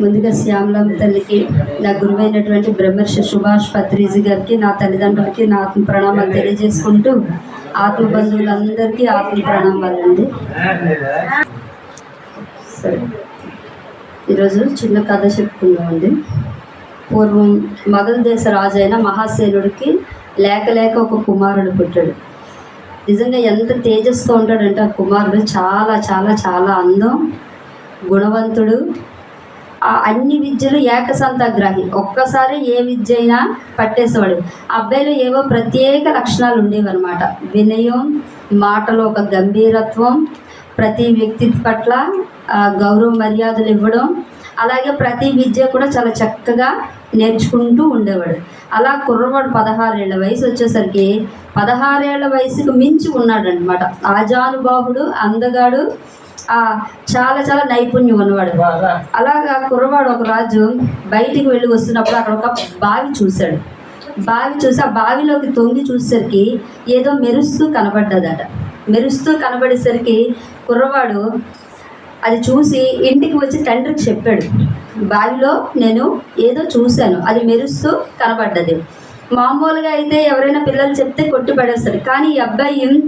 ముందుగా శ్యామలమ్మ తల్లికి నా గురువైనటువంటి బ్రహ్మర్షి సుభాష్ పత్రిజీ గారికి నా తల్లిదండ్రులకి నా ఆత్మ ప్రణామాలు తెలియజేసుకుంటూ ఆత్మ బంధువులందరికీ ఆత్మ ప్రణామాలండి సరే. ఈరోజు చిన్న కథ చెప్పుకుందామండి. పూర్వం మగధ దేశ రాజు అయిన మహాసేనుడికి లేక లేక ఒక కుమారుడు పుట్టాడు. నిజంగా ఎంత తేజస్తో ఉంటాడంటే ఆ కుమారుడు చాలా చాలా చాలా అందం గుణవంతుడు ఆ అన్ని విద్యలు ఏకసంతగ్రాహి. ఒక్కసారి ఏ విద్య అయినా పట్టేసేవాడు. అబ్బాయిలో ఏవో ప్రత్యేక లక్షణాలు ఉండేవన్నమాట. వినయం మాటలో ఒక గంభీరత్వం ప్రతి వ్యక్తి పట్ల గౌరవ మర్యాదలు ఇవ్వడం అలాగే ప్రతి విద్య కూడా చాలా చక్కగా నేర్చుకుంటూ ఉండేవాడు. అలా కుర్రవాడు పదహారేళ్ళ వయసు వచ్చేసరికి పదహారేళ్ళ వయసుకు మించి ఉన్నాడు అనమాట ఆజానుబాహుడు అందగాడు చాలా చాలా నైపుణ్యం ఉన్నవాడు. అలాగా కుర్రవాడు ఒక రాజు బయటికి వెళ్ళి వస్తున్నప్పుడు అక్కడ ఒక బావి చూశాడు. బావి చూసి ఆ బావిలోకి తొంగి చూసేసరికి ఏదో మెరుస్తూ కనబడ్డదట. మెరుస్తూ కనబడేసరికి కుర్రవాడు అది చూసి ఇంటికి వచ్చి తండ్రికి చెప్పాడు. బావిలో నేను ఏదో చూశాను. అది మెరుస్తూ కనబడ్డది. మామూలుగా అయితే ఎవరైనా పిల్లలు చెప్తే కొట్టి పడేస్తాడు. కానీ ఈ అబ్బాయి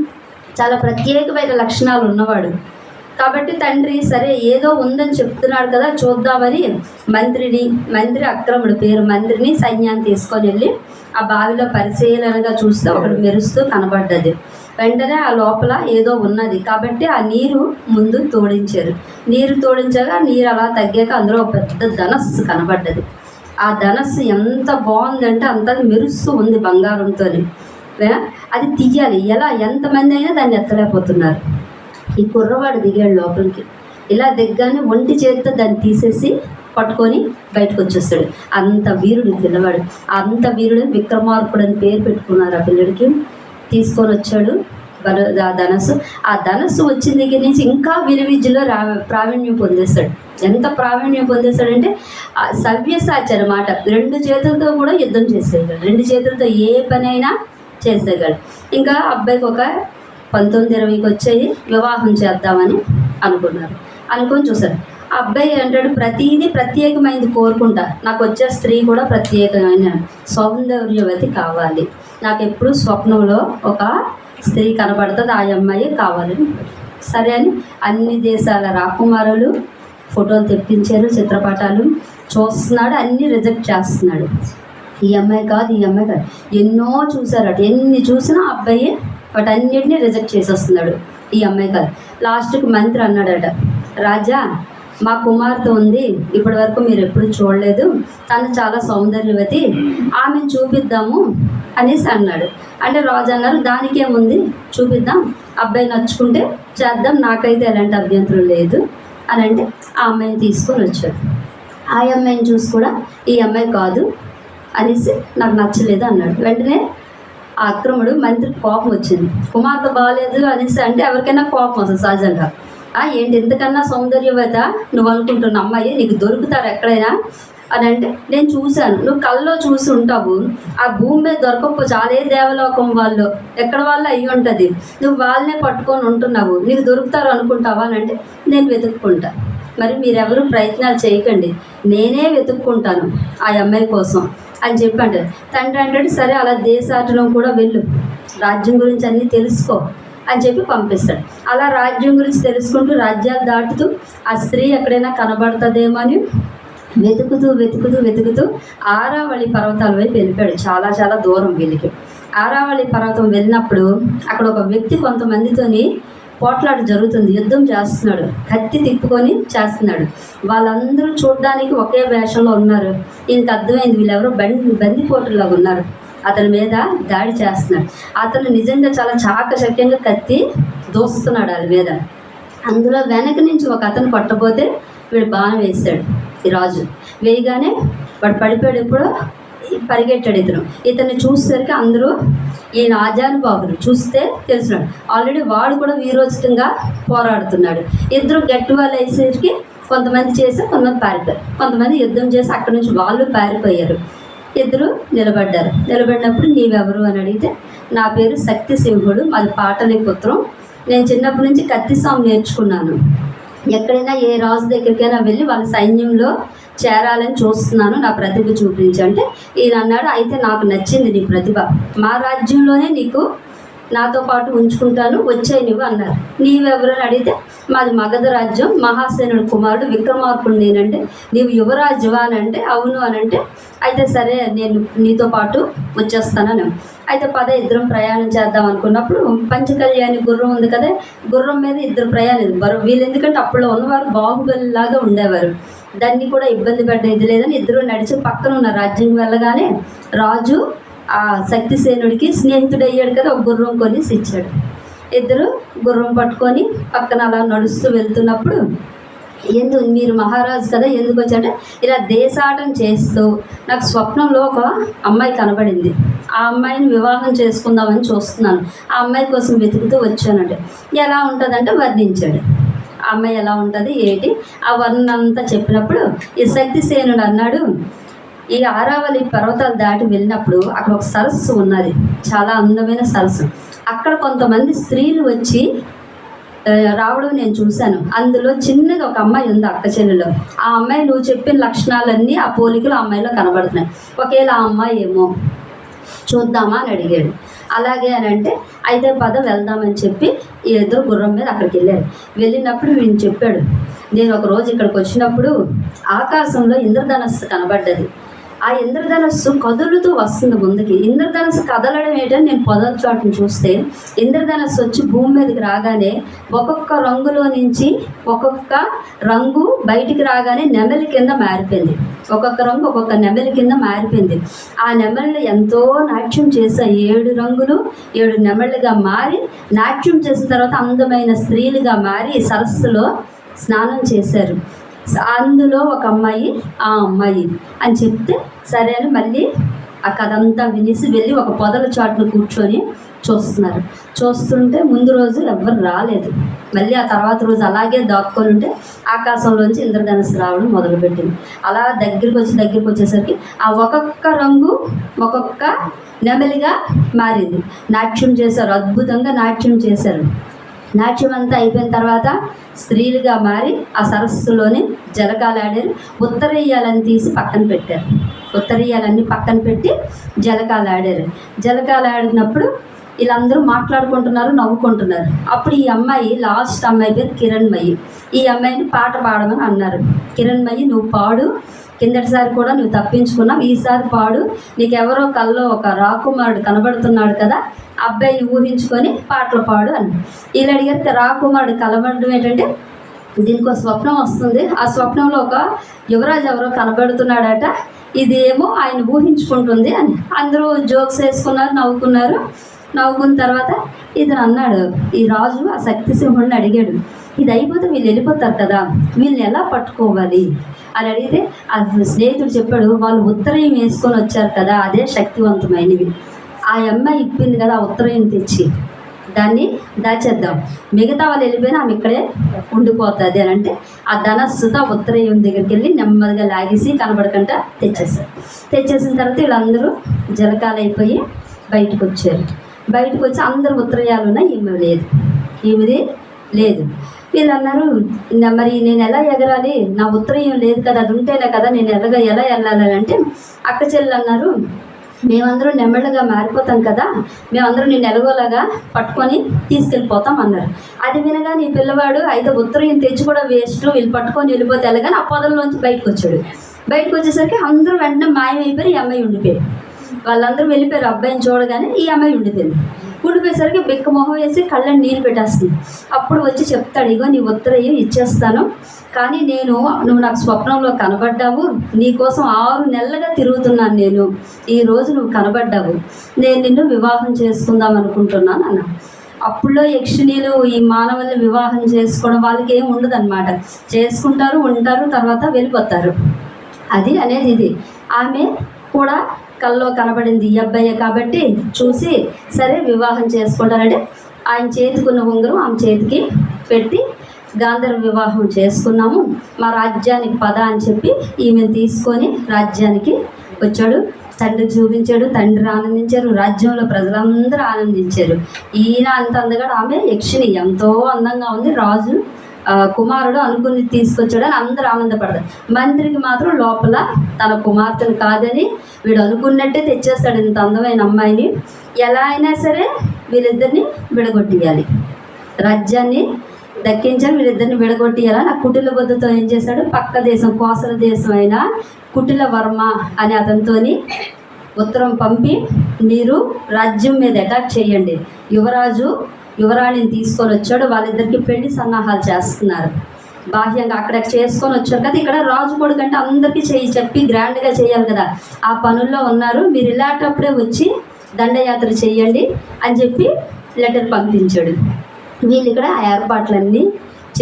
చాలా ప్రత్యేకమైన లక్షణాలు ఉన్నవాడు. కాబట్టి తండ్రి సరే ఏదో ఉందని చెప్తున్నాడు కదా చూద్దామని మంత్రిని మంత్రి అక్రముడు పేరు మంత్రిని సైన్యాన్ని తీసుకొని వెళ్ళి ఆ బావిలో పరిశీలనగా చూస్తే ఒకటి మెరుస్తూ కనబడ్డది. వెంటనే ఆ లోపల ఏదో ఉన్నది. కాబట్టి ఆ నీరు ముందు తోడించారు. నీరు తోడించాక నీరు అలా తగ్గాక అందులో ఒక పెద్ద ధనస్సు కనబడ్డది. ఆ ధనస్సు ఎంత బాగుందంటే అంత మెరుస్తూ ఉంది బంగారంతో అది తీయాలి. ఎలా? ఎంతమంది అయినా దాన్ని ఎత్తలేకపోతున్నారు. ఈ కుర్రవాడు దిగాడు లోపలికి. ఇలా దిగ్గానే ఒంటి చేతితో దాన్ని తీసేసి పట్టుకొని బయటకు వచ్చేస్తాడు. అంత వీరుడు పిల్లవాడు. అంత వీరుడు విక్రమార్కుడు అని పేరు పెట్టుకున్నారు ఆ పిల్లడికి. తీసుకొని వచ్చాడు బల- ఆ ధనస్సు. ఆ ధనస్సు వచ్చిన దగ్గర నుంచి ఇంకా విలువిద్యలో రా ప్రావీణ్యం పొందేస్తాడు. ఎంత ప్రావీణ్యం పొందేస్తాడంటే సవ్యసాచి అనమాట రెండు చేతులతో కూడా యుద్ధం చేసేయగలడు. రెండు చేతులతో ఏ పనైనా చేసేయగలడు. ఇంకా అబ్బాయికి ఒక పంతొమ్మిది ఇరవైకి వచ్చాయి వివాహం చేద్దామని అనుకున్నారు. అనుకొని చూశారు. ఆ అబ్బాయి అంటాడు ప్రతిదీ ప్రత్యేకమైనది కోరుకుంటా. నాకు వచ్చే స్త్రీ కూడా ప్రత్యేకమైన సౌందర్యవతి కావాలి. నాకు ఎప్పుడు స్వప్నంలో ఒక స్త్రీ కనబడుతుంది ఆ అమ్మాయి కావాలని సరే అని అన్ని దేశాల రాకుమారులు ఫోటోలు తెప్పించారు చిత్రపటాలు చూస్తున్నాడు అన్నీ రిజెక్ట్ చేస్తున్నాడు. ఈ అమ్మాయి కాదు ఈ అమ్మాయి కాదు. ఎన్నో చూసారట ఎన్ని చూసినా ఆ అబ్బాయి వాటన్నిటిని రిజెక్ట్ చేసేస్తున్నాడు ఈ అమ్మాయి కాదు లాస్ట్కి మంత్రి అన్నాడట రాజా మా కుమార్తె ఉంది ఇప్పటి వరకు మీరు ఎప్పుడు చూడలేదు తను చాలా సౌందర్యవతి ఆమెను చూపిద్దాము అనేసి అన్నాడు. అంటే రాజు అన్నారు దానికి ఏముంది? చూపిద్దాం. అబ్బాయి నచ్చుకుంటే చేద్దాం నాకైతే ఎలాంటి అభ్యంతరం లేదు అని అంటే ఆ అమ్మాయిని తీసుకొని వచ్చాడు. ఆ అమ్మాయిని చూసి కూడా ఈ అమ్మాయి కాదు అనేసి నాకు నచ్చలేదు అన్నాడు. వెంటనే ఆ అక్రముడు మంత్రి కోపం వచ్చింది. కుమార్తె బాగాలేదు అనేసి అంటే ఎవరికైనా కోపం వస్తుంది సహజంగా. ఆ, ఏంటి ఎంతకన్నా సౌందర్యవత? నువ్వు అనుకుంటున్న అమ్మాయి నీకు దొరుకుతారు ఎక్కడైనా? అని అంటే నేను చూశాను. నువ్వు కళ్ళలో చూసి ఉంటావు. ఆ భూమి మీద దొరకకపోవచ్చు అదే దేవలోకం వాళ్ళు. ఎక్కడ వాళ్ళు అయ్యి ఉంటుంది? నువ్వు వాళ్ళనే పట్టుకొని ఉంటున్నావు. నీకు దొరుకుతారు అనుకుంటావా అని అంటే నేను వెతుక్కుంటా. మరి మీరెవరు ప్రయత్నాలు చేయకండి. నేనే వెతుక్కుంటాను ఆ అమ్మాయి కోసం. అని చెప్పి అంటారు తండ్రి అంటాడు సరే అలా దేశాటనం కూడా వెళ్ళు. రాజ్యం గురించి అన్నీ తెలుసుకో అని చెప్పి పంపిస్తాడు. అలా రాజ్యం గురించి తెలుసుకుంటూ రాజ్యాలు దాటుతూ ఆ స్త్రీ ఎక్కడైనా కనబడుతుందేమో అని వెతుకుతూ వెతుకుతూ వెతుకుతూ ఆరావళి పర్వతాల వైపు వెళ్ళిపోయాడు. చాలా చాలా దూరం వీళ్ళకి. ఆరావళి పర్వతం వెళ్ళినప్పుడు అక్కడ ఒక వ్యక్తి కొంతమందితోని పోట్లాట జరుగుతుంది. యుద్ధం చేస్తున్నాడు. కత్తి తిప్పుకొని చేస్తున్నాడు. వాళ్ళందరూ చూడడానికి ఒకే వేషంలో ఉన్నారు. ఈయనకి అర్థమైంది వీళ్ళెవరో బండి బందిపోటులాగా ఉన్నారు. అతని మీద దాడి చేస్తున్నాడు. అతను నిజంగా చాలా చాకచక్యంగా కత్తి దోస్తున్నాడు వాళ్ళ మీద. అందులో వెనక నుంచి ఒక అతను కొట్టబోతే వీడు బాణం వేసాడు ఈ రాజు వేయగానే వాడు పడిపోయాడు పరిగెట్టాడు ఇతను. ఇతన్ని చూసేసరికి అందరూ ఈయన ఆజానుబాబులు చూస్తే తెలిసినాడు ఆల్రెడీ వాడు కూడా వీరోచితంగా పోరాడుతున్నాడు. ఇద్దరు గట్టి వాళ్ళు వేసేసరికి కొంతమంది చేసి కొంతమంది పారిపోయారు. కొంతమంది యుద్ధం చేసి అక్కడి నుంచి వాళ్ళు పారిపోయారు. ఇద్దరు నిలబడ్డారు. నిలబడినప్పుడు నీవెవరు? అని అడిగితే నా పేరు శక్తి సింహుడు. మాది పాటలి పుత్రం. నేను చిన్నప్పటి నుంచి కత్తి స్వామి నేర్చుకున్నాను. ఎక్కడైనా ఏ రాజు దగ్గరికైనా వెళ్ళి వాళ్ళ సైన్యంలో చేరాలని చూస్తున్నాను. నా ప్రతిభ చూపించంటే ఈయన అన్నాడు అయితే నాకు నచ్చింది నీ ప్రతిభ. మా రాజ్యంలోనే నీకు నాతో పాటు ఉంచుకుంటాను వచ్చాయి నువ్వు అన్నారు. నీవెవరని అడిగితే మాది మగధ రాజ్యం. మహాసేనుడు కుమారుడు విక్రమార్కుడు నేనంటే నీవు యువరాజువా అని అంటే అవును అని అంటే అయితే సరే నేను నీతో పాటు వచ్చేస్తానని అయితే పద ఇద్దరం ప్రయాణం చేద్దాం అనుకున్నప్పుడు పంచకళ్యాణి గుర్రం ఉంది కదా గుర్రం మీద ఇద్దరు ప్రయాణం బరువు వీళ్ళు ఎందుకంటే అప్పుడు ఉన్నవారు బాహుబలి లాగా ఉండేవారు. దాన్ని కూడా ఇబ్బంది పడ్డేది లేదని ఇద్దరు నడిచి పక్కన ఉన్న రాజ్యం వెళ్ళగానే రాజు ఆ శక్తిసేనుడికి స్నేహితుడు అయ్యాడు కదా ఒక గుర్రం కొనేసి ఇచ్చాడు. ఇద్దరు గుర్రం పట్టుకొని పక్కన అలా నడుస్తూ వెళ్తున్నప్పుడు ఎందు మీరు మహారాజు కదా ఎందుకు వచ్చారంటే ఇలా దేశాటం చేస్తూ నాకు స్వప్నంలో ఒక అమ్మాయి కనబడింది. ఆ అమ్మాయిని వివాహం చేసుకుందామని చూస్తున్నాను. ఆ అమ్మాయి కోసం వెతుకుతూ వచ్చానంటే ఎలా ఉంటుందంటే వర్ణించాడు. అమ్మాయి ఎలా ఉంటుంది ఏంటి? ఆ వర్ణన అంతా చెప్పినప్పుడు ఈ శక్తిసేనుడు అన్నాడు ఈ ఆరావళి పర్వతాలు దాటి వెళ్ళినప్పుడు అక్కడ ఒక సరస్సు ఉన్నది చాలా అందమైన సరస్సు. అక్కడ కొంతమంది స్త్రీలు వచ్చి రావడం నేను చూశాను. అందులో చిన్నది ఒక అమ్మాయి ఉంది అక్క చెల్లెలో. ఆ అమ్మాయి నువ్వు చెప్పిన లక్షణాలన్నీ ఆ పోలికలు ఆ అమ్మాయిలో కనబడుతున్నాయి. ఒకవేళ ఆ అమ్మాయి ఏమో చూద్దామా? అని అడిగాడు. అలాగే అని అంటే అయితే పద వెళ్దామని చెప్పి ఈ ఇద్దరు గుర్రం మీద అక్కడికి వెళ్ళారు. వెళ్ళినప్పుడు వీడిని చెప్పాడు నేను ఒక రోజు ఇక్కడికి వచ్చినప్పుడు ఆకాశంలో ఇంద్రధనస్సు కనబడ్డది. ఆ ఇంద్రధనస్సు కదులుతూ వస్తుంది ముందుకి. ఇంద్రధనస్సు కదలడం ఏంటని నేను పొదల చోటను చూస్తే ఇంద్రధనస్సు వచ్చి భూమి మీదకి రాగానే ఒక్కొక్క రంగులో నుంచి ఒక్కొక్క రంగు బయటికి రాగానే నెమలి కింద మారిపోయింది. ఒక్కొక్క రంగు ఒక్కొక్క నెమలి కింద మారిపోయింది. ఆ నెమళ్ళు ఎంతో నాట్యం చేసే ఏడు రంగులు ఏడు నెమళ్ళుగా మారి నాట్యం చేసిన తర్వాత అందమైన స్త్రీలుగా మారి సరస్సులో స్నానం చేశారు. అందులో ఒక అమ్మాయి ఆ అమ్మాయి అని చెప్తే సరే అని మళ్ళీ ఆ కథ అంతా వినేసి వెళ్ళి ఒక పొదల చాటును కూర్చొని చూస్తున్నారు. చూస్తుంటే ముందు రోజు ఎవ్వరు రాలేదు. మళ్ళీ ఆ తర్వాత రోజు అలాగే దాక్కొని ఉంటే ఆకాశంలోంచి ఇంద్రధనుసు రావడం మొదలుపెట్టింది. అలా దగ్గరికి వచ్చి దగ్గరికి వచ్చేసరికి ఆ ఒక్కొక్క రంగు ఒక్కొక్క నెమలిగా మారింది. నాట్యం చేశారు అద్భుతంగా నాట్యం చేశారు. నాట్యం అంతా అయిపోయిన తర్వాత స్త్రీలుగా మారి ఆ సరస్సులోని జలకాలాడారు ఉత్తరీయాలని తీసి పక్కన పెట్టారు. ఉత్తరీయాలన్నీ పక్కన పెట్టి జలకాలు ఆడారు. జలకాలు ఆడినప్పుడు వీళ్ళందరూ మాట్లాడుకుంటున్నారు నవ్వుకుంటున్నారు. అప్పుడు ఈ అమ్మాయి లాస్ట్ అమ్మాయి పేరు కిరణ్మయి. ఈ అమ్మాయిని పాట పాడమని అన్నారు. కిరణ్మయి నువ్వు పాడు కిందటిసారి కూడా నువ్వు తప్పించుకున్నావు. ఈసారి పాడు. నీకెవరో కల్లో ఒక రాకుమారుడు కనబడుతున్నాడు కదా అబ్బాయిని ఊహించుకొని పాటలు పాడు అని. వీళ్ళు అడిగితే రాకుమారుడు కనబడడం ఏంటంటే దీనికి ఒక స్వప్నం వస్తుంది. ఆ స్వప్నంలో ఒక యువరాజు ఎవరో కనబడుతున్నాడట. ఇదేమో ఆయన ఊహించుకుంటుంది అని. అందరూ జోక్స్ వేసుకున్నారు నవ్వుకున్నారు. నవ్వుకున్న తర్వాత ఇతను అన్నాడు ఈ రాజు ఆ శక్తిసింహుడిని అడిగాడు ఇది అయిపోతే వీళ్ళు వెళ్ళిపోతారు కదా వీళ్ళని ఎలా పట్టుకోవాలి? అని అడిగితే ఆ స్నేహితుడు చెప్పాడు వాళ్ళు ఉత్తరయం వేసుకొని వచ్చారు కదా అదే శక్తివంతమైనవి. ఆ అమ్మాయి ఇప్పింది కదా ఆ ఉత్తరయం తెచ్చి దాన్ని దాచేద్దాం. మిగతా వాళ్ళు వెళ్ళిపోయినా ఆమె ఇక్కడే ఉండిపోతుంది అని అంటే ఆ ధనస్సుతో ఉత్తరయం దగ్గరికి వెళ్ళి నెమ్మదిగా లాగేసి కనబడకుండా తెచ్చేసారు తెచ్చేసిన తర్వాత వీళ్ళందరూ జలకాలైపోయి బయటకు వచ్చారు. బయటకు వచ్చి అందరు ఉత్తరయాలు ఉన్నాయి ఈమె లేదు. ఈమెది లేదు. వీళ్ళు అన్నారు మరి నేను ఎలా ఎగరాలి? నా ఉత్తరయం లేదు కదా అది ఉంటేనే కదా నేను ఎలాగ ఎలా వెళ్ళాలి? అంటే అక్క చెల్లెలు అన్నారు మేమందరం నెమ్మదిగా మారిపోతాం కదా మేమందరం నేను ఎలాగోలాగా పట్టుకొని తీసుకెళ్ళిపోతాం అన్నారు. అది వినగా నీ పిల్లవాడు అయితే ఉత్తరం తెచ్చి కూడా వేస్ట్ వీళ్ళు పట్టుకొని వెళ్ళిపోతే ఎలాగని ఆ పొదల్లోంచి బయటకు వచ్చాడు. బయటకు వచ్చేసరికి అందరూ వెంటనే మాయమైపోయి ఈ అమ్మాయి ఉండిపోయారు. వాళ్ళందరూ వెళ్ళిపోయారు అబ్బాయిని చూడగానే ఈ అమ్మాయి ఉండిపోయింది. ఉండిపోయేసరికి బిక్క మొహం వేసి కళ్ళని నీళ్ళు పెట్టేస్తుంది. అప్పుడు వచ్చి చెప్తాడు ఇగో నీ ఉత్తరయ్యం ఇచ్చేస్తాను. కానీ నేను నువ్వు నాకు స్వప్నంలో కనబడ్డావు. నీకోసం ఆరు నెలలుగా తిరుగుతున్నాను నేను. ఈ రోజు నువ్వు కనబడ్డావు. నేను నిన్ను వివాహం చేసుకుందాం అనుకుంటున్నాను అన్న అప్పుడులో యక్షిణీలు ఈ మానవుల్ని వివాహం చేసుకోవడం వాళ్ళకి ఏం ఉండదు అనమాట చేసుకుంటారు ఉంటారు తర్వాత వెళ్ళిపోతారు. అది అనేది ఇది. ఆమె కూడా కల్లో కనబడింది ఈ అబ్బాయే కాబట్టి చూసి సరే వివాహం చేసుకుంటారంటే ఆయన చేతికున్న ఉంగరం ఆమె చేతికి పెట్టి గాంధర్వ వివాహం చేసుకున్నాము. మా రాజ్యానికి పద అని చెప్పి ఈమెను తీసుకొని రాజ్యానికి వచ్చాడు. తండ్రి చూపించాడు తండ్రి ఆనందించారు రాజ్యంలో ప్రజలందరూ ఆనందించారు. ఈయన అంత అందగా ఆమె యక్షిణి. ఎంతో అందంగా ఉంది. రాజు కుమారుడు అనుకుని తీసుకొచ్చాడు అని అందరూ ఆనందపడతారు. మంత్రికి మాత్రం లోపల తన కుమార్తెను కాదని వీడు అనుకున్నట్టే తెచ్చేస్తాడు ఇంత అందమైన అమ్మాయిని. ఎలా అయినా సరే వీళ్ళిద్దరిని విడగొట్టియాలి. రాజ్యాన్ని దక్కించాలి వీళ్ళిద్దరిని విడగొట్టియాలని ఆ కుటిల బుద్ధతో ఏం చేశాడు? పక్క దేశం కోసల దేశం అయిన కుటిల వర్మ అనే అతనితోని ఉత్తరం పంపి మీరు రాజ్యం మీద అటాక్ చేయండి. యువరాజు యువరాణిని తీసుకొని వచ్చాడు. వాళ్ళిద్దరికి పెళ్ళి సన్నాహాలు చేస్తున్నారు. బాహ్యంగా అక్కడ చేసుకొని వచ్చారు కదా. ఇక్కడ రాజు కొడుకు అంటే అందరికీ చేయి చెప్పి గ్రాండ్గా చేయాలి కదా. ఆ పనుల్లో ఉన్నారు. మీరు ఇలాంటప్పుడే వచ్చి దండయాత్ర చేయండి అని చెప్పి లెటర్ పంపించాడు. వీళ్ళు ఇక్కడ ఆ ఏర్పాట్లన్నీ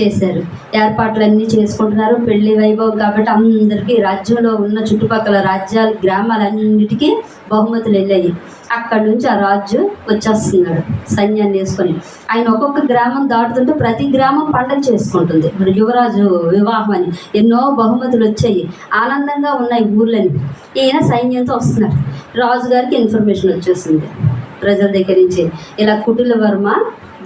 చేశారు. ఏర్పాట్లన్నీ చేసుకుంటున్నారు. పెళ్ళి వైభవం కాబట్టి అందరికీ రాజ్యంలో ఉన్న చుట్టుపక్కల రాజ్యాలు గ్రామాలన్నిటికీ బహుమతులు వెళ్ళాయి. అక్కడి నుంచి ఆ రాజు వచ్చేస్తున్నాడు సైన్యాన్ని వేసుకొని. ఆయన ఒక్కొక్క గ్రామం దాటుతుంటే ప్రతి గ్రామం పండగ చేసుకుంటుంది. ఇప్పుడు యువరాజు వివాహం అని ఎన్నో బహుమతులు వచ్చాయి. ఆనందంగా ఉన్నాయి ఊర్లని ఈయన సైన్యంతో వస్తున్నాడు. రాజుగారికి ఇన్ఫర్మేషన్ వచ్చేసింది. ప్రజల దగ్గర నుంచి. ఇలా కుటిల వర్మ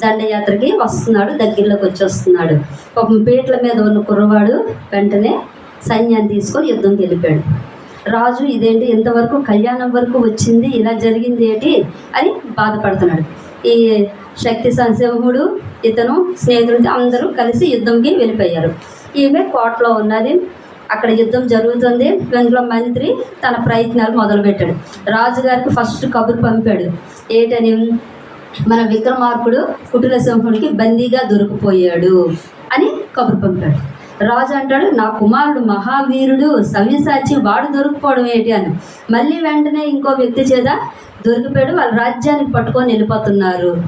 దండయాత్రకి వస్తున్నాడు దగ్గరలోకి వచ్చేస్తున్నాడు ఒక పీటల మీద ఉన్న కుర్రవాడు వెంటనే సైన్యాన్ని తీసుకొని యుద్ధంకి వెళ్ళిపోయాడు రాజు ఇదేంటి ఇంతవరకు కళ్యాణం వరకు వచ్చింది ఇలా జరిగింది ఏంటి అని బాధపడుతున్నాడు. ఈ శక్తి సంసింహుడు ఇతను స్నేహితుడు అందరూ కలిసి యుద్ధంకి వెళ్ళిపోయారు. ఈమె కోటలో ఉన్నది. అక్కడ యుద్ధం జరుగుతుంది. ఇందులో మంత్రి తన ప్రయత్నాలు మొదలుపెట్టాడు. రాజుగారికి ఫస్ట్ కబురు పంపాడు. ఏటని? మన విక్రమార్కుడు కుటుల సింహుడికి బందీగా దొరికిపోయాడు అని కబురు పంపాడు. రాజు అంటాడు నా కుమారుడు మహావీరుడు సవ్యసాచి వాడు దొరికిపోవడం ఏంటి? అని. మళ్ళీ వెంటనే ఇంకో వ్యక్తి చేత దొరికిపోయాడు. వాళ్ళ రాజ్యానికి పట్టుకొని వెళ్ళిపోతున్నారు.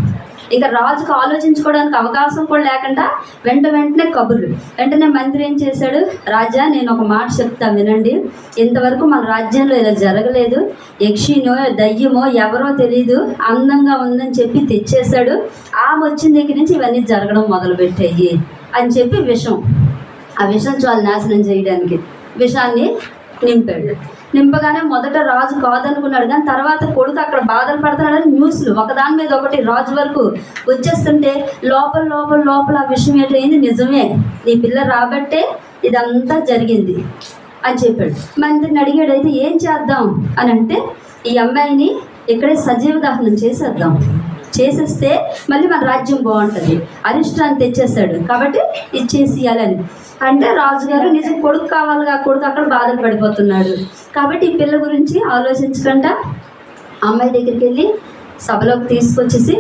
ఇక రాజుకు ఆలోచించుకోవడానికి అవకాశం కూడా లేకుండా వెంట వెంటనే కబుర్లు. వెంటనే మంత్రి ఏం చేశాడు? రాజా నేను ఒక మాట చెప్తా వినండి. ఇంతవరకు మన రాజ్యంలో ఇలా జరగలేదు. యక్షినో దయ్యమో ఎవరో తెలియదు అందంగా ఉందని చెప్పి తెచ్చేశాడు. ఆమె వచ్చిన దగ్గర నుంచి ఇవన్నీ జరగడం మొదలుపెట్టాయి అని చెప్పి విషం. ఆ విషం చాలా నాశనం చేయడానికి విషాన్ని నింపాడు. నింపగానే మొదట రాజు కాదనుకున్నాడు కానీ తర్వాత కొడుకు అక్కడ బాధలు పడుతున్నాడని న్యూస్లు. ఒకదాని మీద ఒకటి రాజు వరకు వచ్చేస్తుంటే లోపల లోపల లోపల ఆ విషయం ఏంటైంది నిజమే. నీ పిల్ల రాబట్టే ఇదంతా జరిగింది అని చెప్పాడు. మంత్రిని అడిగాడు అయితే ఏం చేద్దాం? అని అంటే ఈ అమ్మాయిని ఇక్కడే సజీవ దహనం చేసేద్దాం. చేసేస్తే మళ్ళీ మన రాజ్యం బాగుంటుంది. అరిష్టాన్ని తెచ్చేస్తాడు. కాబట్టి ఇచ్చేసియాలని అంటే రాజుగారు నిజం కొడుకు కావాలిగా కొడుకు అక్కడ బాధలు పడిపోతున్నాడు. కాబట్టి ఈ పిల్ల గురించి ఆలోచించకుండా అమ్మాయి దగ్గరికి వెళ్ళి సభలోకి తీసుకొచ్చేసి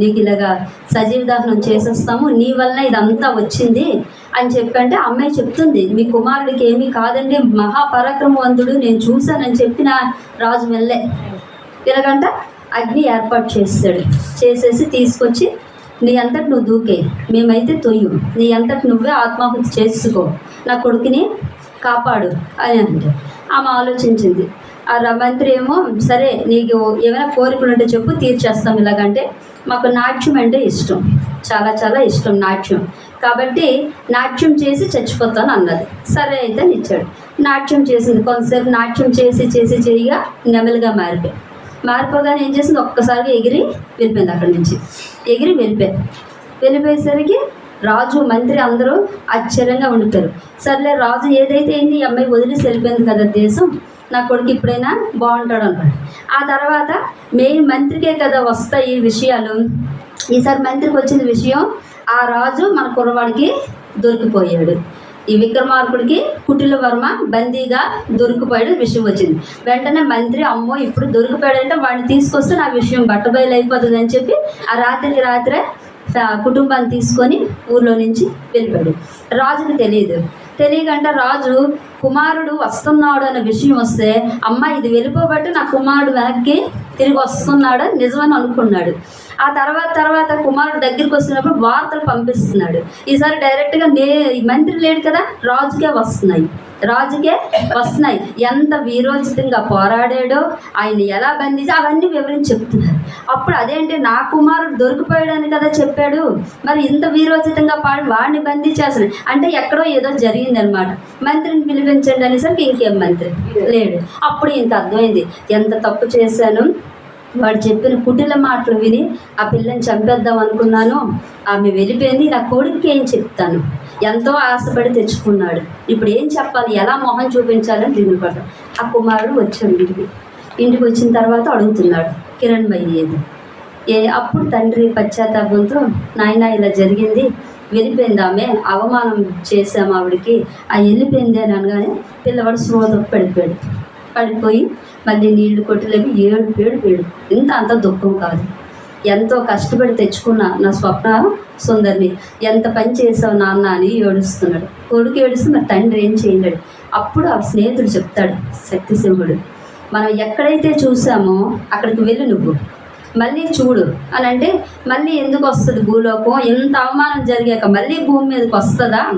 నీకు ఇలాగా సజీవ దహనం చేసేస్తాము నీ వలన ఇదంతా వచ్చింది అని చెప్పంటే అమ్మాయి చెప్తుంది మీ కుమారుడికి ఏమీ కాదండి మహాపరాక్రమవంతుడు నేను చూశానని చెప్పిన రాజు వెళ్ళే. ఇలాగంట అగ్ని ఏర్పాటు చేస్తాడు. చేసేసి తీసుకొచ్చి నీ అంతటి నువ్వు దూకే. మేమైతే తొయ్యు. నీ అంతటి నువ్వే ఆత్మాహుతి చేసుకో. నా కొడుకుని కాపాడు. అని అంటే ఆమె ఆలోచించింది. ఆ రవంత్రి ఏమో సరే నీకు ఏమైనా కోరికలు ఉంటే చెప్పు తీర్చేస్తాం ఇలాగంటే. మాకు నాట్యం అంటే ఇష్టం. చాలా చాలా ఇష్టం నాట్యం. కాబట్టి నాట్యం చేసి చచ్చిపోతాను అన్నది. సరే అయితే అని ఇచ్చాడు. నాట్యం చేసింది. కొంతసేపు నాట్యం చేసి చేసి చేయగా నెమలిగా మారిపోయి మారిపోగానే ఏం చేసింది ఒక్కసారిగా ఎగిరి వెళ్ళిపోయింది అక్కడి నుంచి. ఎగిరి వెళ్ళిపోయి వెళ్ళిపోయేసరికి రాజు మంత్రి అందరూ ఆశ్చర్యంగా ఉండిపోయారు. సర్లే రాజు ఏదైతే అయింది ఈ అమ్మాయి వదిలేసి వెళ్ళిపోయింది కదా దేశం నా కొడుకు ఇప్పుడైనా బాగుంటాడు అనుకోండి ఆ తర్వాత మెయిన్ మంత్రికే కదా వస్తాయి ఈ విషయాలు. ఈసారి మంత్రికి వచ్చిన విషయం ఆ రాజు మన కుర్రవాడికి దొరికిపోయాడు. ఈ విక్రమార్కుడికి కుటిల వర్మ బందీగా దొరికిపోయాడు విషయం వచ్చింది. వెంటనే మంత్రి అమ్మో ఇప్పుడు దొరికిపోయాడంటే వాడిని తీసుకొస్తే నా విషయం బట్టబయలు అయిపోతుంది అని చెప్పి ఆ రాత్రికి రాత్రే కుటుంబాన్ని తీసుకొని ఊర్లో నుంచి వెళ్ళిపోయాడు. రాజుకు తెలియదు. తెలియకుండా రాజు కుమారుడు వస్తున్నాడు అనే విషయం వస్తే అమ్మ ఇది వెళ్ళిపోబట్టి నా కుమారుడు వెనక్కి తిరిగి వస్తున్నాడు అని నిజమని అనుకున్నాడు. ఆ తర్వాత తర్వాత కుమారుడు దగ్గరికి వస్తున్నప్పుడు వార్తలు పంపిస్తున్నాడు. ఈసారి డైరెక్ట్గా నే ఈ మంత్రి లేడు కదా రాజుకే వస్తున్నాయి. రాజుకే వస్తున్నాయి. ఎంత వీరోచితంగా పోరాడాడో ఆయన ఎలా బంధించి అవన్నీ వివరించి చెప్తున్నారు. అప్పుడు అదేంటి నా కుమారుడు దొరికిపోయాడని కదా చెప్పాడు? మరి ఇంత వీరోచితంగా పాడి వాడిని బంధించేసిన అంటే ఎక్కడో ఏదో జరిగిందనమాట మంత్రిని పిలిపించండి అనేసరికి ఇంకేం మంత్రి లేడు. అప్పుడు ఇంత అర్థమైంది ఎంత తప్పు చేశాను? వాడు చెప్పిన కుటిల మాటలు విని ఆ పిల్లని చంపేద్దాం అనుకున్నాను. ఆమె వెళ్ళిపోయింది నా కొడుకు ఏం చెప్తాను? ఎంతో ఆశపడి తెచ్చుకున్నాడు. ఇప్పుడు ఏం చెప్పాలి? ఎలా మొహం చూపించాలని దిగులు పడ్డాడు ఆ కుమారుడు వచ్చాడు ఇంటికి. ఇంటికి వచ్చిన తర్వాత అడుగుతున్నాడు కిరణ్ ఏది? ఏ అప్పుడు తండ్రి పశ్చాత్తాపంతో నాయన ఇలా జరిగింది. వెళ్ళిపోయింది ఆమె. అవమానం చేసాము ఆవిడకి. ఆ వెళ్ళిపోయింది అని అనగానే పిల్లవాడు స్రోత పడిపోయాడు. పడిపోయి మళ్ళీ నీళ్ళు కొట్టలేవి ఏడు పేడు పేడు ఇంత అంత దుఃఖం కాదు. ఎంతో కష్టపడి తెచ్చుకున్న నా స్వప్న సుందరిని. ఎంత పని చేసావు నాన్న అని ఏడుస్తున్నాడు. కొడుకు ఏడుస్తే మరి తండ్రి ఏం చేయలేడు? అప్పుడు ఆ స్నేహితుడు చెప్తాడు శక్తిసింహుడు మనం ఎక్కడైతే చూసామో అక్కడికి వెళ్ళి నువ్వు. మళ్ళీ చూడు. అని అంటే మళ్ళీ ఎందుకు వస్తుంది భూలోకం? ఎంత అవమానం జరిగాక మళ్ళీ భూమి మీదకి వస్తుందా?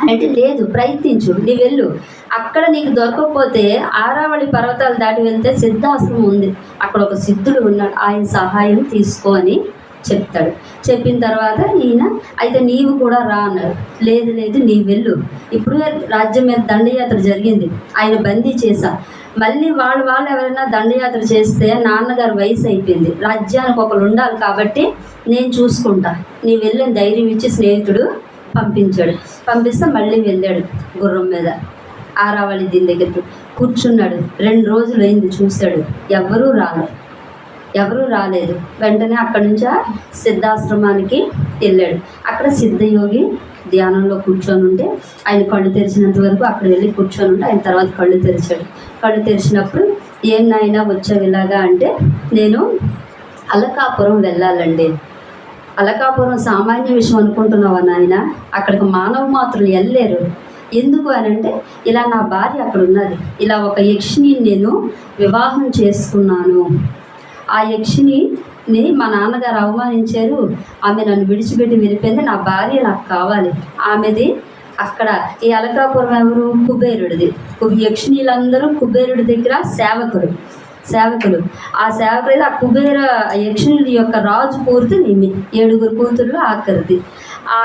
అంటే లేదు ప్రయత్నించు నీ వెళ్ళు. అక్కడ నీకు దొరకకపోతే ఆరావళి పర్వతాలు దాటి వెళ్తే సిద్ధాశ్రమం ఉంది. అక్కడ ఒక సిద్ధుడు ఉన్నాడు ఆయన సహాయం తీసుకొని చెప్తాడు. చెప్పిన తర్వాత ఈయన అయితే నీవు కూడా రా అన్నాడు. లేదు లేదు నీ వెళ్ళు. ఇప్పుడు రాజ్యం మీద దండయాత్ర జరిగింది. ఆయన బందీ చేశా. మళ్ళీ వాళ్ళు వాళ్ళు ఎవరైనా దండయాత్ర చేస్తే నాన్నగారు వయసు అయిపోయింది. రాజ్యానికి ఒకరు ఉండాలి కాబట్టి నేను చూసుకుంటా. నీ వెళ్ళిన ధైర్యం ఇచ్చి స్నేహితుడు పంపించాడు. పంపిస్తే మళ్ళీ వెళ్ళాడు గుర్రం మీద. ఆరావళి దీని దగ్గరికి కూర్చున్నాడు. రెండు రోజులు అయింది చూశాడు. ఎవరూ రాలేదు ఎవరూ రాలేదు. వెంటనే అక్కడి నుంచి సిద్ధాశ్రమానికి వెళ్ళాడు. అక్కడ సిద్ధయోగి ధ్యానంలో కూర్చొని ఉంటే ఆయన కళ్ళు తెరిచినంత వరకు అక్కడ వెళ్ళి కూర్చొని ఉంటే ఆయన తర్వాత కళ్ళు తెరిచాడు. కళ్ళు తెరిచినప్పుడు ఏం నాయన వచ్చావు ఇలాగా? అంటే నేను అలకాపురం వెళ్ళాలండి. అలకాపురం సామాన్య విషయం అనుకుంటున్నావా నాయన? అక్కడికి మానవ మాత్రులు వెళ్ళలేరు ఎందుకు అని అంటే ఇలా నా భార్య అక్కడ ఉన్నది. ఇలా ఒక యక్షిని నేను వివాహం చేసుకున్నాను. ఆ యక్షిని మా నాన్నగారు అవమానించారు. ఆమె నన్ను విడిచిపెట్టి వెళ్ళిపోయింది. నా భార్య నాకు కావాలి. ఆమెది అక్కడ ఈ అలకాపురం ఎవరు? కుబేరుడిది. యక్షిణీలందరూ కుబేరుడి దగ్గర సేవకులు. సేవకులు. ఆ సేవకులు ఆ కుబేర యక్షిణుల యొక్క రాజు కూతురు ఏడుగురు కూతుర్లు ఆఖరిది. ఆ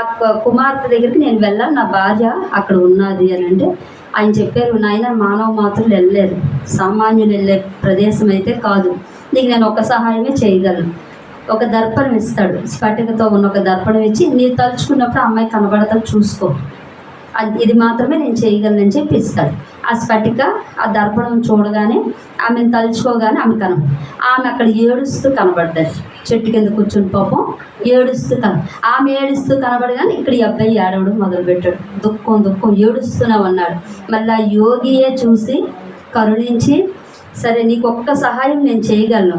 కుమార్తె దగ్గరికి నేను వెళ్ళాను నా భార్య అక్కడ ఉన్నది అని అంటే ఆయన చెప్పారు నాయన మానవ మాత్రం వెళ్ళలేరు సామాన్యులు వెళ్ళే ప్రదేశం అయితే కాదు. నీకు నేను ఒక సహాయమే చేయగలను. ఒక దర్పణం ఇస్తాడు. స్ఫటికతో ఉన్న ఒక దర్పణం ఇచ్చి నీవు తలుచుకున్నప్పుడు అమ్మాయి కనబడతా చూసుకో. అది ఇది మాత్రమే నేను చేయగలనని చెప్పి ఇస్తాడు. ఆ స్ఫటిక ఆ దర్పణం చూడగానే ఆమెను తలుచుకోగానే ఆమె కన ఆమె అక్కడ ఏడుస్తూ కనబడ్డది చెట్టు కింద కూర్చుని పాపం ఏడుస్తూ కన ఆమె ఏడుస్తూ కనబడగానే ఇక్కడ ఈ అబ్బాయి ఏడవడం మొదలుపెట్టాడు. దుఃఖం దుఃఖం ఏడుస్తూనే ఉన్నాడు మళ్ళీ ఆ యోగియే చూసి కరుణించి సరే నీకు ఒక్క సహాయం నేను చేయగలను.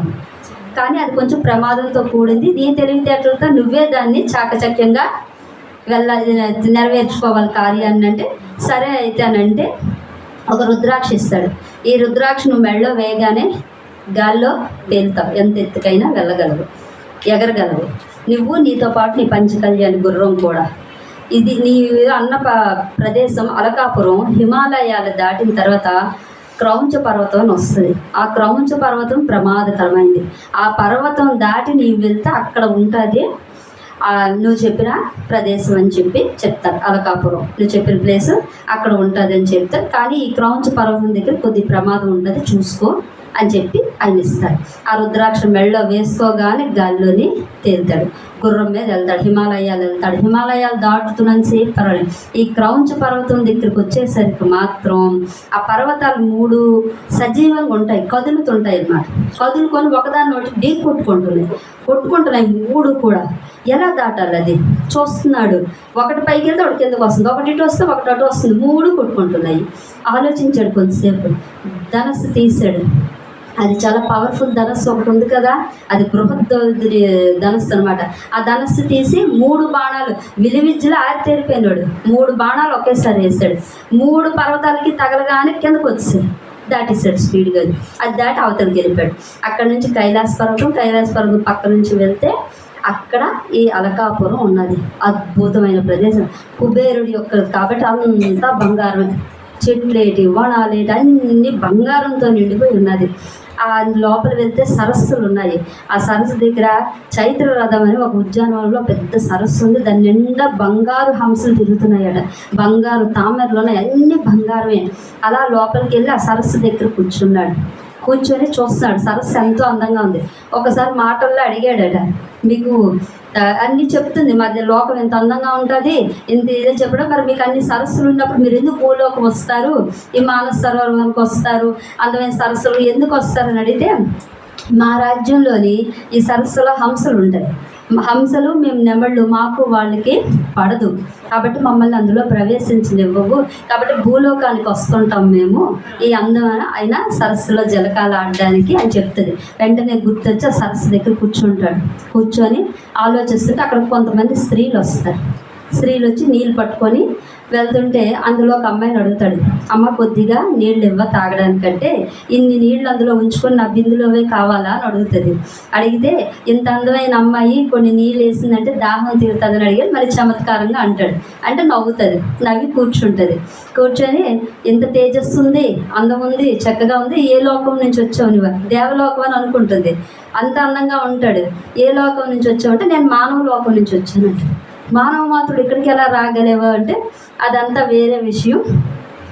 కానీ అది కొంచెం ప్రమాదంతో కూడింది. నీ తెలివితేటలతో నువ్వే దాన్ని చాకచక్యంగా వెళ్ళ నెరవేర్చుకోవాలి కార్యాన్ని అంటే సరే అయితే అని అంటే ఒక రుద్రాక్ష ఇస్తాడు. ఈ రుద్రాక్ష నువ్వు మెడలో వేయగానే గాల్లో తేలుతావు. ఎంత ఎత్తుకైనా వెళ్ళగలవు. ఎగరగలవు. నువ్వు నీతో పాటు నీ పంచకళ్యాణి గుర్రం కూడా. ఇది నీ అన్న ప ప్రదేశం అలకాపురం హిమాలయాలు దాటిన తర్వాత క్రౌంచ పర్వతం అని వస్తుంది. ఆ క్రౌంచ పర్వతం ప్రమాదకరమైంది. ఆ పర్వతం దాటి నీవు వెళ్తే అక్కడ ఉంటుంది నువ్వు చెప్పిన ప్రదేశం అని చెప్పి చెప్తారు. అలకాపురం. నువ్వు చెప్పిన ప్లేస్ అక్కడ ఉంటుంది అని చెప్తారు. కానీ ఈ క్రౌంచ పర్వతం దగ్గర కొద్ది ప్రమాదం ఉంటుంది. చూసుకో అని చెప్పి ఆయన ఇస్తారు. ఆ రుద్రాక్ష మెళ్ళలో వేసుకోగానే గాల్లోని తేలుతాడు. గుర్రం మీద వెళ్తాడు. హిమాలయాలు వెళ్తాడు. హిమాలయాలు దాటుతున్నంతసేపు పర్వాలేదు. ఈ క్రౌంచ పర్వతం దగ్గరికి వచ్చేసరికి మాత్రం ఆ పర్వతాలు మూడు సజీవంగా ఉంటాయి. కదులుతుంటాయి అన్నమాట. కదులుకొని ఒకదాన్ని ఒకటి ఢీ కొట్టుకుంటున్నాయి. కొట్టుకుంటున్నాయి మూడు కూడా. ఎలా దాటాలి అది? చూస్తున్నాడు. ఒకటి పైకి వెళ్తే ఒకటి కిందకు వస్తుంది. ఒకటి ఇటు వస్తే ఒకటి అటు వస్తుంది. మూడు కొట్టుకుంటున్నాయి. ఆలోచించాడు కొంతసేపు. ధనస్సు తీశాడు. అది చాలా పవర్ఫుల్ ధనస్సు ఒకటి ఉంది కదా? అది బృహత్ ధనస్సు అనమాట ఆ ధనస్సు తీసి మూడు బాణాలు విలువిద్యలో ఆరితేరిపోయినాడు. మూడు బాణాలు ఒకేసారి వేసాడు మూడు పర్వతాలకి తగలగానే కిందకు వచ్చేసాడు. దాటేశాడు స్పీడ్గా. అది దాటి అవతలకి వెళ్ళిపోయాడు. అక్కడ నుంచి కైలాస పర్వతం కైలాస పర్వతం పక్క నుంచి వెళ్తే అక్కడ ఈ అలకాపురం ఉన్నది. అద్భుతమైన ప్రదేశం. కుబేరుడి యొక్క కాబట్టి అంతా బంగారమే చెట్లేటి వనాలేటి అన్ని బంగారంతో నిండిపోయి ఉన్నది. ఆ లోపల వెళ్తే సరస్సులు ఉన్నాయి. ఆ సరస్సు దగ్గర చైత్ర రథం అని ఒక ఉద్యానవనంలో పెద్ద సరస్సు ఉంది. దాని నిండా బంగారు హంసలు తిరుగుతున్నాయట. బంగారు తామరలోనే ఉన్నాయి. అన్ని బంగారమే. అలా లోపలికి వెళ్ళి ఆ సరస్సు దగ్గర కూర్చున్నాడు. కూర్చొని చూస్తున్నాడు సరస్సు ఎంతో అందంగా ఉంది. ఒకసారి మాటల్లో అడిగాడట మీకు అన్నీ అన్ని చెప్తుంది. మధ్య లోకం ఎంత అందంగా ఉంటుంది? ఇంత ఇదే చెప్పడం. మరి మీకు అన్ని సరస్సులు ఉన్నప్పుడు మీరు ఎందుకు భూలోకం వస్తారు? ఈ మానస సరోవరంకి వస్తారు? అందమైన సరస్సులు ఎందుకు వస్తారని అడిగితే మా రాజ్యంలోని ఈ సరస్సులో హంసలు ఉంటాయి. హంసలు మేము నెమళ్ళు మాకు వాళ్ళకి పడదు. కాబట్టి మమ్మల్ని అందులో ప్రవేశించనివ్వవు. కాబట్టి భూలోకానికి వస్తుంటాం మేము. ఈ అందమైన అయినా సరస్సులో జలకాలు ఆడడానికి అని చెప్తుంది. వెంటనే గుర్తొచ్చి ఆ సరస్సు దగ్గర కూర్చుంటాడు. కూర్చొని ఆలోచిస్తుంటే అక్కడ కొంతమంది స్త్రీలు వస్తారు. స్త్రీలు వచ్చి నీళ్ళు పట్టుకొని వెళ్తుంటే అందులో ఒక అమ్మాయిని అడుగుతాడు అమ్మ కొద్దిగా నీళ్ళు ఇవ్వ తాగడానికంటే ఇన్ని నీళ్ళు అందులో ఉంచుకొని నా బిందులోవే కావాలా? అని అడుగుతుంది. అడిగితే ఇంత అందమైన అమ్మాయి కొన్ని నీళ్ళు వేసిందంటే దాహం తీరుతుందని అడిగి మరి చమత్కారంగా అంటాడు. అంటే నవ్వుతుంది నవ్వి కూర్చుంటుంది. కూర్చొని ఇంత తేజస్సు ఉంది అందం ఉంది చక్కగా ఉంది ఏ లోకం నుంచి వచ్చావు నువ్వు? దేవలోకం అని అనుకుంటుంది. అంత అందంగా ఉంటాడు. ఏ లోకం నుంచి వచ్చావు? అంటే నేను మానవ లోకం నుంచి వచ్చానంట మానవ మాత్రుడు ఇక్కడికి ఎలా రాగలేవా అంటే అదంతా వేరే విషయం.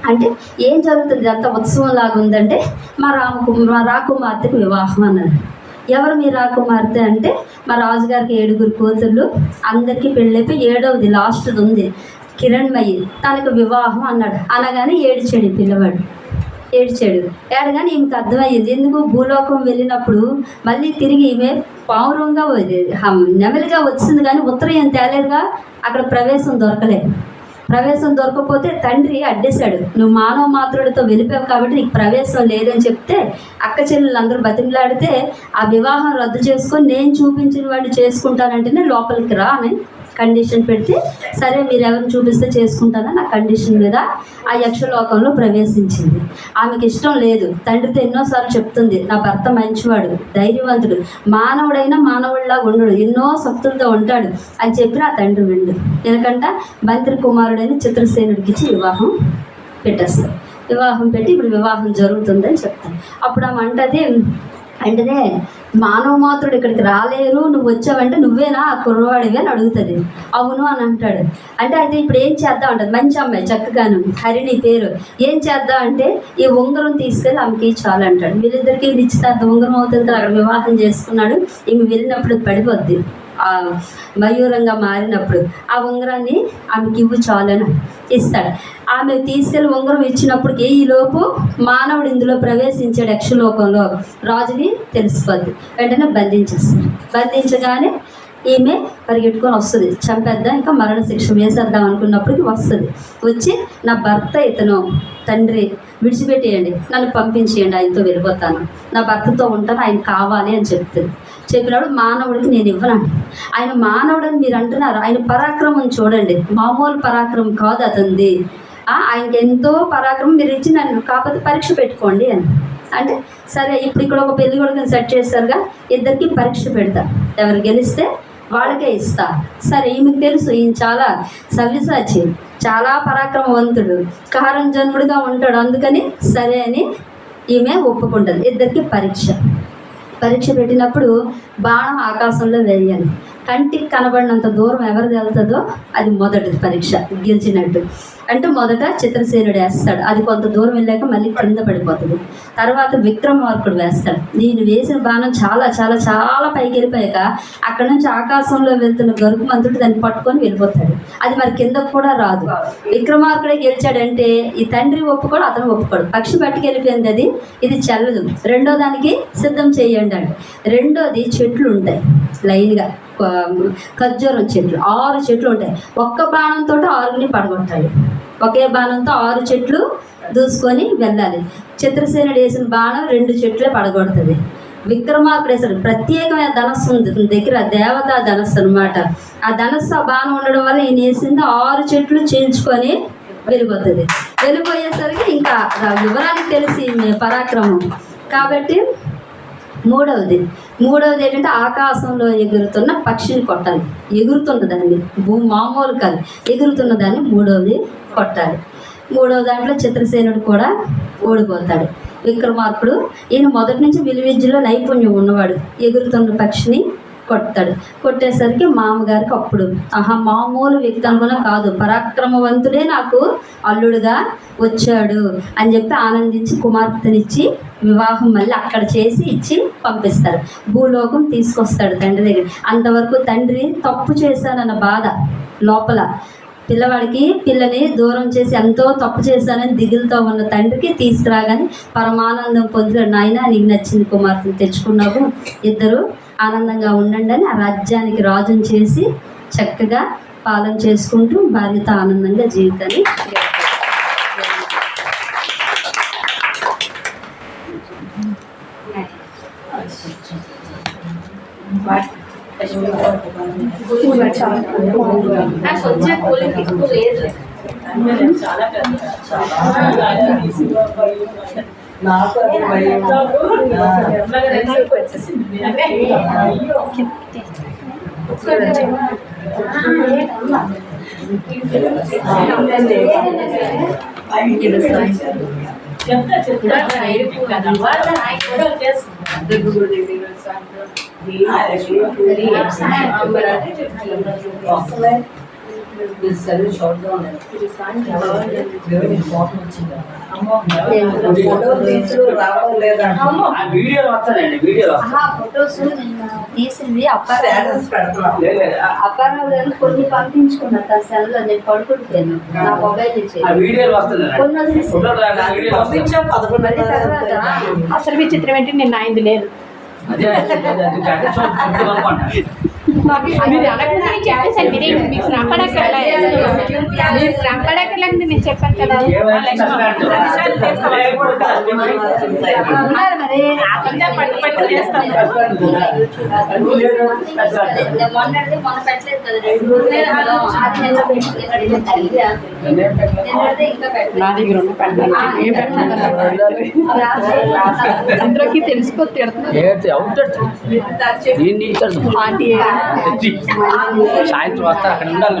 అంటే ఏం జరుగుతుంది? అంత ఉత్సవం లాగా ఉందంటే మా రామకుమార్ మా రాకుమార్తెకు వివాహం అన్నది. ఎవరు మీ రాకుమార్తె అంటే మా రాజుగారికి ఏడుగురు కూతుర్లు అందరికీ పెళ్ళైపోయి ఏడవది లాస్ట్ది ఉంది. కిరణ్మయి తనకు వివాహం అన్నాడు. అనగానే ఏడిచాడు పిల్లవాడు. ఏడ్చాడు. ఏడగానే ఇంకా అర్థమయ్యింది ఎందుకు భూలోకం వెళ్ళినప్పుడు మళ్ళీ తిరిగి ఈమె పావురంగా నెమలిగా వచ్చింది కానీ ఉత్తరం ఏం తేలేదుగా అక్కడ ప్రవేశం దొరకలేదు. ప్రవేశం దొరకకపోతే తండ్రి అడ్డేశాడు. నువ్వు మానవ మాత్రుడితో వెళ్ళిపోయావు కాబట్టి నీకు ప్రవేశం లేదని చెప్తే అక్క చెల్లెలు అందరూ బతిమలాడితే ఆ వివాహం రద్దు చేసుకొని నేను చూపించిన వాడిని చేసుకుంటానంటేనే లోపలికి రా అని కండిషన్ పెడితే సరే మీరు ఎవరిని చూపిస్తే చేసుకుంటానని ఆ కండిషన్ మీద? ఆ యక్షలోకంలో ప్రవేశించింది. ఆమెకి ఇష్టం లేదు. తండ్రితో ఎన్నోసార్లు చెప్తుంది. నా భర్త మంచివాడు ధైర్యవంతుడు మానవుడైనా మానవుడిలా ఉండడు ఎన్నో శక్తులతో ఉంటాడు అని చెప్పి ఆ తండ్రి విండు. ఎందుకంటే మంత్రి కుమారుడైన చిత్రసేనుడికి ఇచ్చి వివాహం పెట్టేస్తారు. వివాహం పెట్టి ఇప్పుడు వివాహం జరుగుతుందని చెప్తాను అప్పుడు ఆమె అంటది వెంటనే మానవ మాత్రుడు ఇక్కడికి రాలేరు నువ్వు వచ్చావంటే నువ్వేనా ఆ కుర్రవాడివి అని అడుగుతుంది. అవును అని అంటాడు. అంటే అయితే ఇప్పుడు ఏం చేద్దాం అంటది మంచి అమ్మాయి చక్కగాను హరిణి పేరు. ఏం చేద్దాం అంటే ఈ ఉంగరం తీసుకెళ్ళి ఆమెకి చాలు అంటాడు. మీరిద్దరికీ ఇచ్చి తర్వాత ఉంగరం అవుతుంది కదా అక్కడ వివాహం చేసుకున్నాడు. ఈమె వెళ్ళినప్పుడు పడిపోద్ది. ఆ మయూరంగా మారినప్పుడు ఆ ఉంగరాన్ని ఆమెకి ఇవ్వు చాలని ఇస్తాడు. ఆమె తీసుకెళ్ళి ఉంగరం ఇచ్చినప్పటికీ ఈ లోపు మానవుడు ఇందులో ప్రవేశించాడు యక్షలోకంలో. రాజుని తెలిసిపోద్ది. వెంటనే బంధించేస్తాడు బంధించగానే ఈమె పరిగెట్టుకొని వస్తుంది. చంపేద్దాం ఇంకా మరణ శిక్ష వేసేద్దాం అనుకున్నప్పటికీ వస్తుంది. వచ్చి నా భర్త ఇతను తండ్రి విడిచిపెట్టేయండి. నన్ను పంపించేయండి ఆయనతో వెళ్ళిపోతాను. నా భర్తతో ఉంటాను ఆయన కావాలి అని చెప్తుంది. చెప్పినప్పుడు మానవుడికి నేను ఇవ్వను ఆయన మానవుడని మీరు అంటున్నారు. ఆయన పరాక్రమం చూడండి. మామూలు పరాక్రమం కాదు అతనిది. ఆయనకి ఎంతో పరాక్రమం మీరు ఇచ్చి నన్ను కాకపోతే పరీక్ష పెట్టుకోండి అని. అంటే సరే ఇప్పుడు ఇక్కడ ఒక పెళ్ళి కొడుకుని సెట్ చేస్తారుగా ఇద్దరికి పరీక్ష పెడతా. ఎవరు గెలిస్తే వాళ్ళకే ఇస్తా. సరే ఈమెకు తెలుసు ఈయన చాలా సవ్యసాచి చాలా పరాక్రమవంతుడు కారం జన్ముడిగా ఉంటాడు అందుకని సరే అని ఈమె ఒప్పుకుంటుంది. ఇద్దరికి పరీక్ష. పరీక్ష పెట్టినప్పుడు బాణం ఆకాశంలో వేయాలి. కంటికి కనబడినంత దూరం ఎవరిది వెళ్తుందో అది మొదటి పరీక్ష గెలిచినట్టు. అంటే మొదట చిత్రసేనుడు వేస్తాడు. అది కొంత దూరం వెళ్ళాక మళ్ళీ కింద పడిపోతుంది. తర్వాత విక్రమార్కుడు వేస్తాడు. నేను వేసిన బాణం చాలా చాలా చాలా పైకి వెళ్ళిపోయాక అక్కడ నుంచి ఆకాశంలో వెళ్తున్న గరుకు మంత్రుడు దాన్ని పట్టుకొని వెళ్ళిపోతాడు. అది మరి కిందకు కూడా రాదు. విక్రమార్కుడే గెలిచాడంటే ఈ తండ్రి ఒప్పుకోడు అతను ఒప్పుకోడు. పక్షి పట్టుకెళ్ళిపోయింది అది. ఇది చల్లదు. రెండో దానికి సిద్ధం చేయండి అంటే రెండోది చెట్లు ఉంటాయి. లైన్గా. ఖర్జూరం చెట్లు ఆరు చెట్లు ఉంటాయి. ఒక్క బాణంతో ఆరుని పడగొట్టాలి. ఒకే బాణంతో ఆరు చెట్లు దూసుకొని వెళ్ళాలి. చిత్రసేనుడు వేసిన బాణం రెండు చెట్లే పడగొడుతుంది. విక్రమార్కుడు ప్రత్యేకమైన ధనస్సు ఉంది. దగ్గర దేవతా ధనస్సు అనమాట ఆ ధనస్సు ఆ బాణం ఉండడం వల్ల ఈయన వేసింది ఆరు చెట్లు చీల్చుకొని వెళ్ళిపోతుంది. వెళ్ళిపోయేసరికి ఇంకా వివరానికి తెలిసి పరాక్రమం. కాబట్టి మూడవది మూడవది ఏంటంటే ఆకాశంలో ఎగురుతున్న పక్షిని కొట్టాలి. ఎగురుతున్న దాన్ని భూ మామూలు కాదు. ఎగురుతున్న దాన్ని మూడవది కొట్టాలి. మూడవ దాంట్లో చిత్రసేనుడు కూడా ఓడిపోతాడు. విక్రమార్కుడు ఈయన మొదటి నుంచి విలువిద్యలో నైపుణ్యం ఉన్నవాడు. ఎగురుతున్న పక్షిని కొడతాడు. కొట్టేసరికి మామగారికి అప్పుడు ఆహా మామూలు వ్యక్తి అనుకున్నా కాదు. పరాక్రమవంతుడే నాకు అల్లుడుగా వచ్చాడు అని చెప్పి ఆనందించి కుమార్తెనిచ్చి వివాహం మళ్ళీ అక్కడ చేసి ఇచ్చి పంపిస్తారు. భూలోకం తీసుకొస్తాడు తండ్రి దగ్గర అంతవరకు తండ్రి తప్పు చేశానన్న బాధ లోపల. పిల్లవాడికి పిల్లని దూరం చేసి ఎంతో తప్పు చేశానని దిగులుతో ఉన్న తండ్రికి తీసుకురాగానే పరమానందం పొందుతాడు నాయన నీకు నచ్చింది కుమార్తెను తెచ్చుకున్నావు. ఇద్దరు ఆనందంగా ఉండండి అని ఆ రాజ్యానికి రాజుని చేసి చక్కగా పాలన చేసుకుంటూ భార్యతో ఆనందంగా జీవితాన్ని నాకు షార్ట్గా ఉన్నాయి. దేవుడి కోపం ఆహా, ఫొటోస్ నిన్న తీసింది అప్పారావు. కొన్ని పంపించుకున్నారు తన సెల్లో నేను పడుకుంటాను నా మొబైల్ అసలు విచిత్రం ఏంటి? నేను ఆయనది లేదు మీరు అనకుండా చెప్పేసాను మీరే మీకు శ్రమ పడక్కర్లే మీరు శ్రమ పడక్కర్లేదు నేను చెప్పాను కదా. ఉన్నారు మరి. పట్టు పట్టు చేస్తాం నేను మొన్నటిది మొన్న పెట్టలేదు కదా. రెండు రోజులు అది నిన్న పెట్టి- నిన్నటిది తల్లిదా? నిన్నటిది ఇంకా పెట్టలేదు. నా దగ్గర ఉన్న పెట్టడానికి ఏం పెట్టలేదు రాత్రి- అందరికీ తెలిసిపోతే తిడుతున్నారు ఏంటి అవుతాడు దీన్ని ఇస్తాడు ఆంటీ సాయంత్రం వస్తారు అక్కడ ఉండాలి.